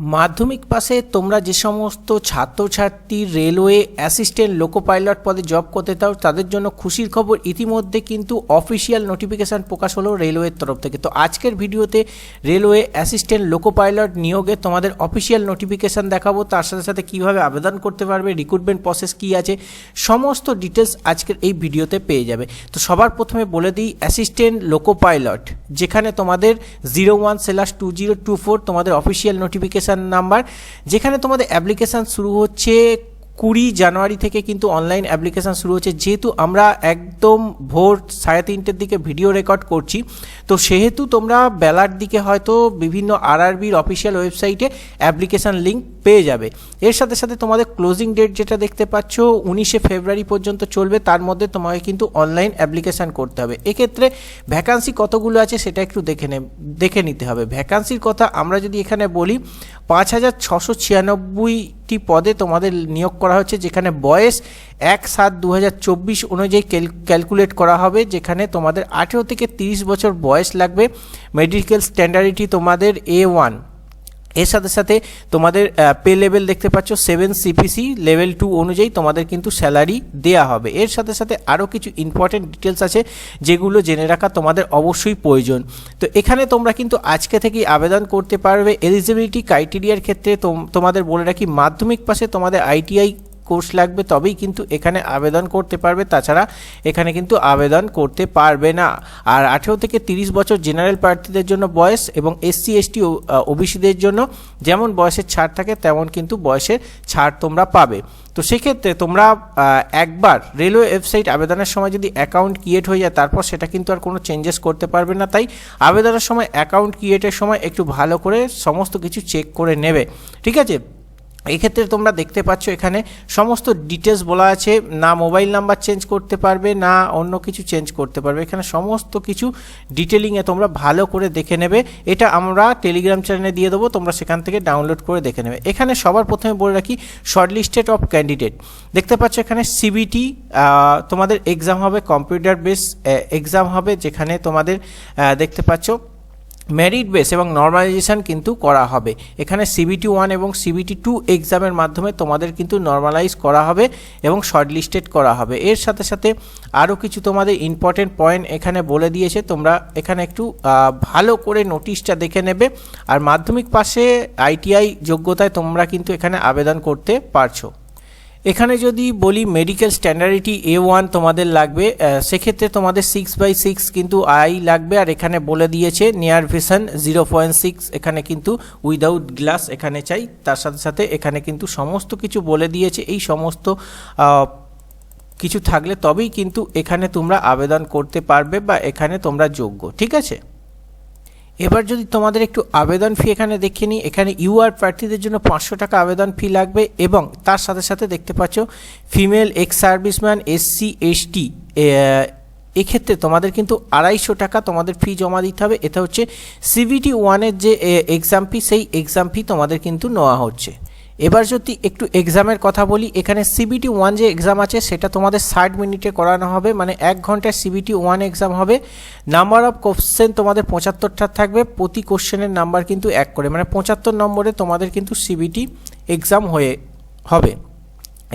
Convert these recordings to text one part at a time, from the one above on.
মাধ্যমিক পাশে তোমরা যে সমস্ত ছাত্রছাত্রী, রেলওয়ে অ্যাসিস্ট্যান্ট লোকো পাইলট পদে জব করতে চাও, তাদের জন্য খুশির খবর ইতিমধ্যে কিন্তু অফিসিয়াল নোটিফিকেশান প্রকাশ হলো রেলওয়ের তরফ থেকে। তো আজকের ভিডিওতে রেলওয়ে অ্যাসিস্ট্যান্ট লোকো পাইলট নিয়োগে তোমাদের অফিসিয়াল নোটিফিকেশান দেখাবো, তার সাথে সাথে কীভাবে আবেদন করতে পারবে রিক্রুটমেন্ট প্রসেস কী আছে, সমস্ত ডিটেলস আজকের এই ভিডিওতে পেয়ে যাবে। তো সবার প্রথমে বলে দিই, অ্যাসিস্ট্যান্ট লোকো পাইলট যেখানে তোমাদের zero one slash two zero two four তোমাদের অফিসিয়াল নোটিফিকেশান নাম্বার যেখানে তোমাদের অ্যাপ্লিকেশান শুরু হচ্ছে কুড়ি জানুয়ারি থেকে কিন্তু অনলাইন অ্যাপ্লিকেশান শুরু হচ্ছে। যেহেতু আমরা একদম ভোর সাড়ে তিনটের দিকে ভিডিও রেকর্ড করছি, তো সেহেতু তোমরা বেলার দিকে হয়তো বিভিন্ন আরআরবির অফিসিয়াল ওয়েবসাইটে অ্যাপ্লিকেশান লিঙ্ক পেয়ে যাবে। এর সাথে সাথে তোমাদের ক্লোজিং ডেট যেটা দেখতে পাচ্ছ, উনিশে ফেব্রুয়ারি পর্যন্ত চলবে। তার মধ্যে তোমাকে কিন্তু অনলাইন অ্যাপ্লিকেশান করতে হবে। এক্ষেত্রে ভ্যাকান্সি কতগুলো আছে সেটা একটু দেখে নে দেখে নিতে হবে। ভ্যাকান্সির কথা আমরা যদি এখানে বলি, পাঁচ হাজার ছশো ছিয়ানব্বইটি পদে তোমাদের নিয়োগ করা হচ্ছে, যেখানে বয়স এক সাত দু অনুযায়ী ক্যালকুলেট করা হবে, যেখানে তোমাদের আঠেরো থেকে তিরিশ বছর বয়স লাগবে। মেডিকেল স্ট্যান্ডার্ডিটি তোমাদের এ ওয়ান এর সাথে সাথে তোমাদের পে লেভেল দেখতে পাচ্ছ সেভেন সিপিসি লেভেল টু অনুযায়ী তোমাদের কিন্তু স্যালারি দেয়া হবে। এর সাথে সাথে আরও কিছু ইম্পর্টেন্ট ডিটেলস আছে যেগুলো জেনে রাখা তোমাদের অবশ্যই প্রয়োজন। তো এখানে তোমরা কিন্তু আজকে থেকেই আবেদন করতে পারবে। এলিজিবিলিটি ক্রাইটেরিয়ার ক্ষেত্রে তোমাদের বলে রাখি, মাধ্যমিক পাশে তোমাদের আইটিআই কোর্স লাগবে, তবেই কিন্তু এখানে আবেদন করতে পারবে। তাছাড়া এখানে কিন্তু আবেদন করতে পারবে না। আর আঠেরো থেকে তিরিশ বছর জেনারেল প্রার্থীদের জন্য বয়স এবং এসসি, এসটি ওবিসিদের জন্য যেমন বয়সের ছাড় থাকে, তেমন কিন্তু বয়সের ছাড় তোমরা পাবে। তো সেক্ষেত্রে তোমরা একবার রেলওয়ে ওয়েবসাইট আবেদনের সময় যদি অ্যাকাউন্ট ক্রিয়েট হয়ে যায়, তারপর সেটা কিন্তু আর কোনো চেঞ্জেস করতে পারবে না। তাই আবেদনের সময়, অ্যাকাউন্ট ক্রিয়েটের সময় একটু ভালো করে সমস্ত কিছু চেক করে নেবে। ঠিক আছে? এক্ষেত্রে তোমরা দেখতে পাচ্ছ এখানে সমস্ত ডিটেলস বলা আছে। না মোবাইল নাম্বার চেঞ্জ করতে পারবে, না অন্য কিছু চেঞ্জ করতে পারবে। এখানে সমস্ত কিছু ডিটেলিংয়ে তোমরা ভালো করে দেখে নেবে। এটা আমরা টেলিগ্রাম চ্যানেলে দিয়ে দেবো, তোমরা সেখান থেকে ডাউনলোড করে দেখে নেবে। এখানে সবার প্রথমে বলে রাখি শর্ট লিস্টেড অফ ক্যান্ডিডেট দেখতে পাচ্ছ এখানে সিবিটি তোমাদের এক্সাম হবে কম্পিউটার বেস এক্সাম হবে, যেখানে তোমাদের দেখতে পাচ্ছ মেরিট বেস এবং নর্মালাইজেশন কিন্তু করা হবে। এখানে সিবিটি ওয়ান এবং সিবিটি টু এক্সামের মাধ্যমে তোমাদের কিন্তু নর্মালাইজ করা হবে এবং শর্টলিস্টেড করা হবে। এর সাথে সাথে আরও কিছু তোমাদের ইম্পর্টেন্ট পয়েন্ট এখানে বলে দিয়েছে। তোমরা এখানে একটু ভালো করে নোটিশটা দেখে নেবে। আর মাধ্যমিক পাশে আইটিআই যোগ্যতায় তোমরা কিন্তু এখানে আবেদন করতে পারছ। এখানে যদি বলি মেডিকেল স্ট্যান্ডার্ডিটি এ ওয়ান তোমাদের লাগবে সেক্ষেত্রে তোমাদের সিক্স বাই সিক্স কিন্তু আই লাগবে, আর এখানে বলে দিয়েছে near vision zero point six এখানে কিন্তু উইদাউট গ্লাস এখানে চাই, তার সাথে সাথে এখানে কিন্তু সমস্ত কিছু বলে দিয়েছে, এই সমস্ত কিছু থাকলে তবেই কিন্তু এখানে তোমরা আবেদন করতে পারবে বা এখানে তোমরা যোগ্য, ঠিক আছে? এবার যদি তোমাদের একটু আবেদন ফি এখানে দেখে নিই, এখানে ইউআর প্রার্থীদের জন্য পাঁচশো টাকা আবেদন ফি লাগবে এবং তার সাথে সাথে দেখতে পাচ্ছ female ex serviceman SC ST এক্ষেত্রে তোমাদের কিন্তু আড়াইশো টাকা তোমাদের ফি জমা দিতে হবে। এটা হচ্ছে সিবিটি ওয়ানের যে এক্সাম ফি সেই এক্সাম ফি তোমাদের কিন্তু নেওয়া হচ্ছে। এবার যদি একটু এক্সামের কথা বলি, এখানে সিবিটি ওয়ান যে এক্সাম আছে, সেটা তোমাদের ষাট মিনিটে করানো হবে মানে এক ঘন্টায় সিবিটি ওয়ান এক্সাম হবে। নাম্বার অফ কোশ্চেন তোমাদের পঁচাত্তরটা থাকবে, প্রতি কোশ্চেনের নাম্বার কিন্তু এক করে মানে পঁচাত্তর নম্বরে তোমাদের কিন্তু সিবিটি এক্সাম হয়ে, হবে।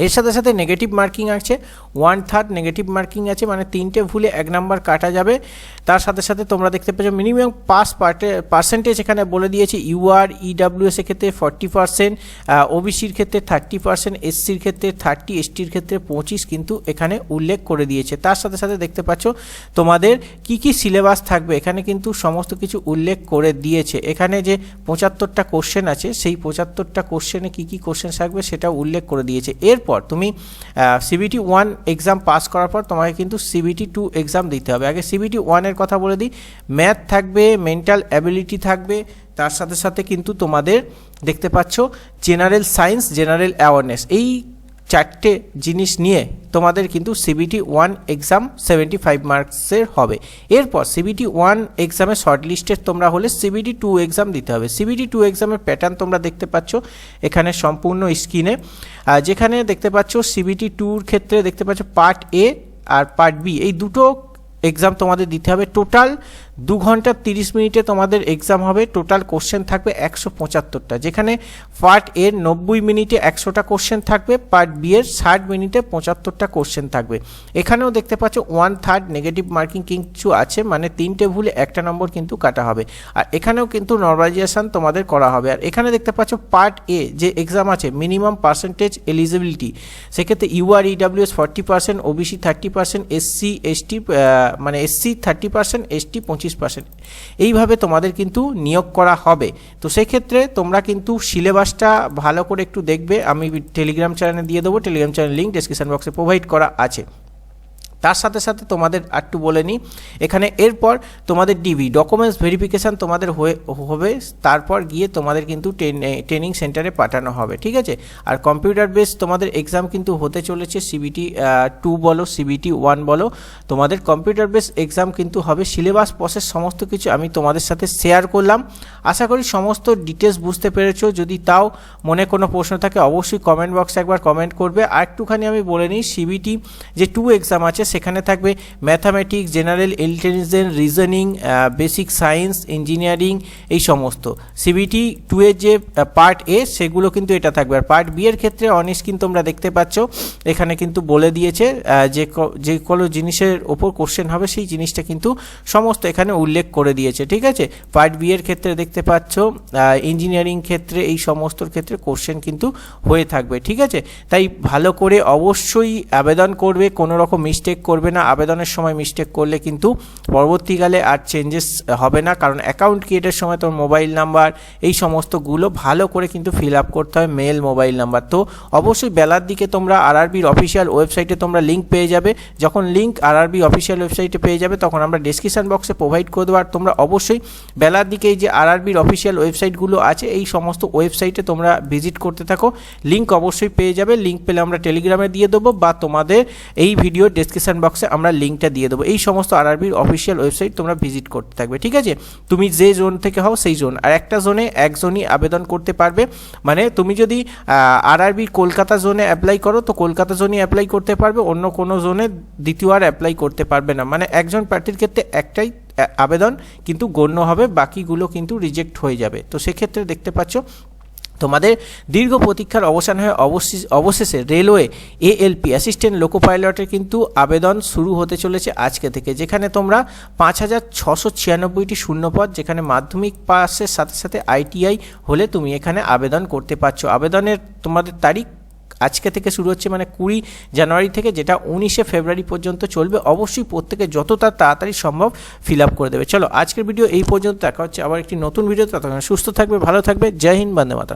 এর সাথে সাথে নেগেটিভ মার্কিং আছে ওয়ান থার্ড নেগেটিভ মার্কিং আছে মানে তিনটে ভুলে এক নাম্বার কাটা যাবে। তার সাথে সাথে তোমরা দেখতে পাচ্ছ মিনিমাম পাস পার্টে পার্সেন্টেজ এখানে বলে দিয়েছে ইউআর ইডাব্লিউএস এর ক্ষেত্রে ফর্টি পার্সেন্ট ওবিসির ক্ষেত্রে থার্টি পার্সেন্ট এসসির ক্ষেত্রে থার্টি এসটির ক্ষেত্রে পঁচিশ কিন্তু এখানে উল্লেখ করে দিয়েছে। তার সাথে সাথে দেখতে পাচ্ছ তোমাদের কি কি সিলেবাস থাকবে, এখানে কিন্তু সমস্ত কিছু উল্লেখ করে দিয়েছে। এখানে যে পঁচাত্তরটা কোশ্চেন আছে, সেই পঁচাত্তরটা কোশ্চেনে কী কী কোশ্চেন থাকবে সেটা উল্লেখ করে দিয়েছে। এরপর তুমি সিবিটি ওয়ান এক্সাম পাস করার পর তোমাকে কিন্তু সিবিটি টু এক্সাম দিতে হবে। আগে সিবিটি ওয়ানের কথা বলে দিই। ম্যাথ থাকবে মেন্টাল অ্যাবিলিটি থাকবে, তার সাথে সাথে কিন্তু তোমাদের দেখতে পাচ্ছ জেনারেল সায়েন্স জেনারেল অ্যাওয়ারনেস এই চারটে জিনিস নিয়ে তোমাদের কিন্তু CBT one exam seventy five মার্কসের হবে। এরপর সিবিটি ওয়ান এক্সামে শর্ট লিস্টের তোমরা হলে সিবিটি টু এক্সাম দিতে হবে। সিবিটি টু এক্সামের প্যাটার্ন তোমরা দেখতে পাচ্ছ এখানে সম্পূর্ণ স্ক্রিনে যেখানে দেখতে পাচ্ছ সিবিটি টুর ক্ষেত্রে দেখতে পাচ্ছ পার্ট এ আর পার্ট বি এই দুটো এক্সাম তোমাদের দিতে হবে। টোটাল দু ঘণ্টা তিরিশ মিনিটে তোমাদের এক্সাম হবে। টোটাল কোশ্চেন থাকবে একশো পঁচাত্তরটা। যেখানে পার্ট এর নব্বই মিনিটে একশোটা কোশ্চেন থাকবে পার্ট বি এর ষাট মিনিটে পঁচাত্তরটা কোশ্চেন থাকবে। এখানেও দেখতে পাচ্ছ ওয়ান থার্ড নেগেটিভ মার্কিং কিছু আছে মানে তিনটে ভুলে একটা নম্বর কিন্তু কাটা হবে। আর এখানেও কিন্তু নর্মালাইজেশন তোমাদের করা হবে। আর এখানে দেখতে পাচ্ছ পার্ট এ যে এক্সাম আছে মিনিমাম পার্সেন্টেজ এলিজিবিলিটি সেক্ষেত্রে UR EWS forty percent OBC thirty percent SC ST মানে এসসি থার্টি পার্সেন্ট এসটি পঁচিশ পার্সেন্ট এইভাবে তোমাদের কিন্তু নিয়োগ করা হবে। তো সেক্ষেত্রে তোমরা কিন্তু সিলেবাসটা ভালো করে একটু দেখবে। আমি টেলিগ্রাম চ্যানেলে দিয়ে দেবো। টেলিগ্রাম চ্যানেল লিঙ্ক ডিসক্রিপশন বক্সে প্রোভাইড করা আছে। তার সাথে সাথে তোমাদের একটু বলে নিই, এখানে এরপর তোমাদের ডিবি ডকুমেন্টস ভেরিফিকেশান তোমাদের হয়ে, হবে, তারপর গিয়ে তোমাদের কিন্তু ট্রেনিং সেন্টারে পাঠানো হবে, ঠিক আছে? আর কম্পিউটার বেস তোমাদের এক্সাম কিন্তু হতে চলেছে সিবিটি টু বলো সিবিটি ওয়ান বলো, তোমাদের কম্পিউটার বেস এক্সাম কিন্তু হবে সিলেবাস প্রসেস সমস্ত কিছু আমি তোমাদের সাথে শেয়ার করলাম। আশা করি সমস্ত ডিটেলস বুঝতে পেরেছ, যদি তাও মনে কোনো প্রশ্ন থাকে, অবশ্যই কমেন্ট বক্সে একবার কমেন্ট করবে। আর একটুখানি আমি বলে নিই সিবিটি যে টু এক্সাম আছে সেখানে থাকবে mathematics general intelligence reasoning basic science engineering এই সমস্ত। সিবিটি টু এর যে পার্ট এ সেগুলো কিন্তু এটা থাকবে। আর পার্ট বি এর ক্ষেত্রে অনেক কিন্তু তোমরা দেখতে পাচ্ছ, এখানে কিন্তু বলে দিয়েছে যে যে কোনো জিনিসের ওপর কোশ্চেন হবে, সেই জিনিসটা কিন্তু সমস্ত এখানে উল্লেখ করে দিয়েছে, ঠিক আছে? পার্ট বি এর ক্ষেত্রে দেখতে পাচ্ছ ইঞ্জিনিয়ারিং ক্ষেত্রে এই সমস্ত ক্ষেত্রে কোশ্চেন কিন্তু হয়ে থাকবে, ঠিক আছে? তাই ভালো করে অবশ্যই আবেদন করবে, কোনো রকম মিস্টেক করবে না, আবেদনের সময় মিস্টেক করলে কিন্তু পরবর্তীকালে আর চেঞ্জেস হবে না। কারণ অ্যাকাউন্ট ক্রিয়েটের সময় তোমার মোবাইল নাম্বার এই সমস্তগুলো ভালো করে কিন্তু ফিল আপ করতে হয় মেল মোবাইল নাম্বার তো অবশ্যই বেলার দিকে তোমরা আরআরবির অফিসিয়াল ওয়েবসাইটে তোমরা লিঙ্ক পেয়ে যাবে। যখন লিঙ্ক আরআরবি অফিসিয়াল ওয়েবসাইটে পেয়ে যাবে, তখন আমরা ডিসক্রিপশন বক্সে প্রোভাইড করে দেবো। আর তোমরা অবশ্যই বেলার দিকে এই যে আরআরবির অফিসিয়াল ওয়েবসাইটগুলো আছে, এই সমস্ত ওয়েবসাইটে তোমরা ভিজিট করতে থাকো। লিঙ্ক অবশ্যই পেয়ে যাবে। লিঙ্ক পেলে আমরা টেলিগ্রামে দিয়ে দেবো বা তোমাদের এই ভিডিও ডিসক্রিপশন বক্সে আমরা লিঙ্কটা দিয়ে দেবো। এই সমস্ত আরআরবির অফিসিয়াল ওয়েবসাইট তোমরা ভিজিট করতে থাকবে, ঠিক আছে? তুমি যে জোন থেকে হও সেই জোন আর একটা জোনে একজনই আবেদন করতে পারবে। মানে তুমি যদি আরআরবির কলকাতা জোনে অ্যাপ্লাই করো, তো কলকাতা জোনে অ্যাপ্লাই করতে পারবে, অন্য কোনো জোনে দ্বিতীয়বার অ্যাপ্লাই করতে পারবে না। মানে একজন প্রার্থীর ক্ষেত্রে একটাই আবেদন, কিন্তু গণ্য হবে, বাকিগুলো কিন্তু রিজেক্ট হয়ে যাবে। তো সেক্ষেত্রে দেখতে পাচ্ছ তোমাদের দীর্ঘ প্রতীক্ষার অবসান হয়ে অবশেষ- রেলওয়ে এএলপি অ্যাসিস্ট্যান্ট লোকো পাইলটের কিন্তু আবেদন শুরু হতে চলেছে আজকে থেকে, যেখানে তোমরা পাঁচ হাজার ছশো ছিয়ানব্বইটি শূন্যপদ, যেখানে মাধ্যমিক পাসের সাথে সাথে আইটিআই হলে তুমি এখানে আবেদন করতে পারছ। আবেদনের তোমাদের তারিখ আজকে থেকে শুরু হচ্ছে মানে কুড়ি জানুয়ারি থেকে, যেটা উনিশে ফেব্রুয়ারি পর্যন্ত চলবে। অবশ্যই প্রত্যেকে যত তাড়াতাড়ি সম্ভব ফিল আপ করে দেবে। চলো, আজকের ভিডিও এই পর্যন্ত, দেখা হচ্ছে আবার একটি নতুন ভিডিও ততক্ষণ সুস্থ থাকবে, ভালো থাকবে। জয় হিন্দ, বন্দে মাতা